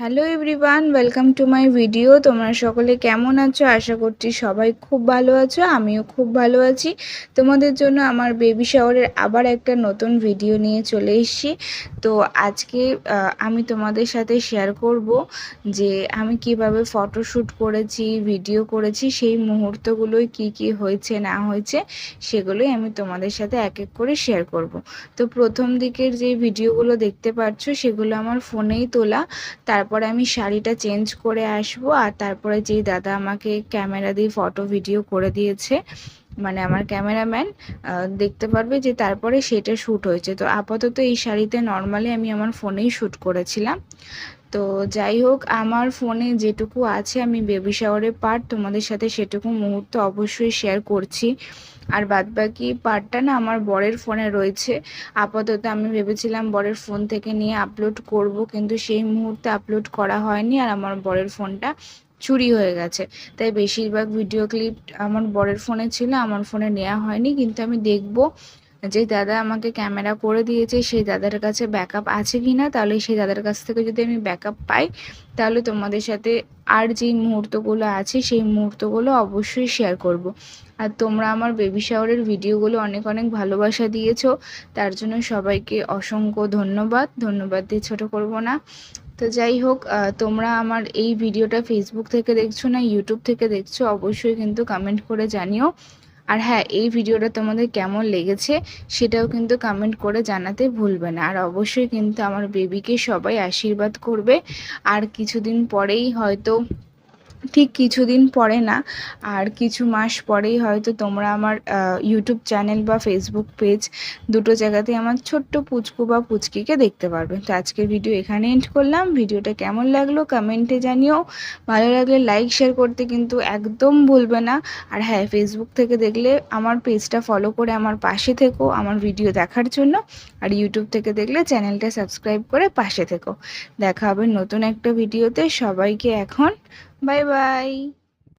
Hello everyone welcome to my video তোমরা সকলে কেমন আছো? আশা করছি সবাই খুব ভালো আছো, আমিও খুব ভালো আছি। তোমাদের জন্য আমার বেবি শাওয়ারের আবার একটা নতুন ভিডিও নিয়ে চলে এসেছি। তো আজকে আমি তোমাদের সাথে শেয়ার করব যে আমি কীভাবে ফটোশ্যুট করেছি ভিডিও করেছি, সেই মুহূর্তগুলোই কি কি হয়েছে, না হয়েছে, সেগুলোই আমি তোমাদের সাথে এক এক করে শেয়ার করব। তো প্রথম দিকের যে ভিডিওগুলো দেখতে পাচ্ছ, সেগুলো আমার ফোনেই তোলা। তার তারপরে আমি শাড়িটা চেঞ্জ করে আসব আর তারপরে যেই দাদা আমাকে ক্যামেরা দিয়ে ফটো ভিডিও করে দিয়েছে মানে আমার ক্যামেরাম্যান দেখতে পারবে যে তারপরে সেটা শ্যুট হয়েছে। তো আপাতত এই শাড়িতে নর্মালি আমি আমার ফোনেই শ্যুট করেছিলাম। তো যাই হোক, আমার ফোনে যেটুকু আছে, আমি বেবি শাওয়ারের পার্ট তোমাদের সাথে সেটুকু মুহূর্ত অবশ্যই শেয়ার করছি। আর বাদবাকি পার্টটা না আমার বরের ফোনে রয়েছে। আপাতত আমি ভেবেছিলাম বরের ফোন থেকে নিয়ে আপলোড করব, কিন্তু সেই মুহূর্তে আপলোড করা হয়নি আর আমার বরের ফোনটা চুরি হয়ে গেছে। তাই বেশিরভাগ ভিডিও ক্লিপ আমার বরের ফোনে ছিল, আমার ফোনে নেওয়া হয়নি। কিন্তু আমি দেখব যে দাদা আমাকে ক্যামেরা করে দিয়েছে, সেই দাদার কাছে ব্যাকআপ আছে কি না তাহলে সেই দাদার কাছ থেকে যদি আমি ব্যাকআপ পাই, তাহলে তোমাদের সাথে আর যেই মুহূর্তগুলো আছে, সেই মুহূর্তগুলো অবশ্যই শেয়ার করব। আর তোমরা আমার বেবি শাওয়ারের ভিডিওগুলো অনেক অনেক ভালোবাসা দিয়েছ, তার জন্য সবাইকে অসংখ্য ধন্যবাদ। ধন্যবাদ দিয়ে ছোটো করব না। তো যাই হোক তোমরা আমার এই ভিডিওটা ফেসবুক থেকে দেখছ না ইউটিউব থেকে দেখছ, অবশ্যই কিন্তু কমেন্ট করে জানিও। আর হ্যাঁ এই ভিডিওটা তোমাদের কেমন লেগেছে সেটাও কিন্তু কমেন্ট করে জানাতে ভুলবে না। আর অবশ্যই কিন্তু আমার বেবিকে সবাই আশীর্বাদ করবে। আর কিছুদিন পরেই হয়তো ঠিক কিছুদিন পরে না, আর কিছু মাস পরেই হয়তো তোমরা আমার ইউটিউব চ্যানেল বা ফেসবুক পেজ দুটো জায়গাতে আমার ছোট্ট পুচকু বা পুচকিকে দেখতে পারবে। তো আজকের ভিডিও এখানে এন্ড করলাম। ভিডিওটা কেমন লাগল কমেন্টে জানিও। ভালো লাগলে লাইক শেয়ার করতে কিন্তু একদম ভুলবে না। আর হ্যাঁ ফেসবুক থেকে দেখলে আমার পেজটা ফলো করে আমার পাশে থেকো আমার ভিডিও দেখার জন্য। আর ইউটিউব থেকে দেখলে চ্যানেলটা সাবস্ক্রাইব করে পাশে থেকো। দেখা হবে নতুন একটা ভিডিওতে সবাইকে এখন Bye bye.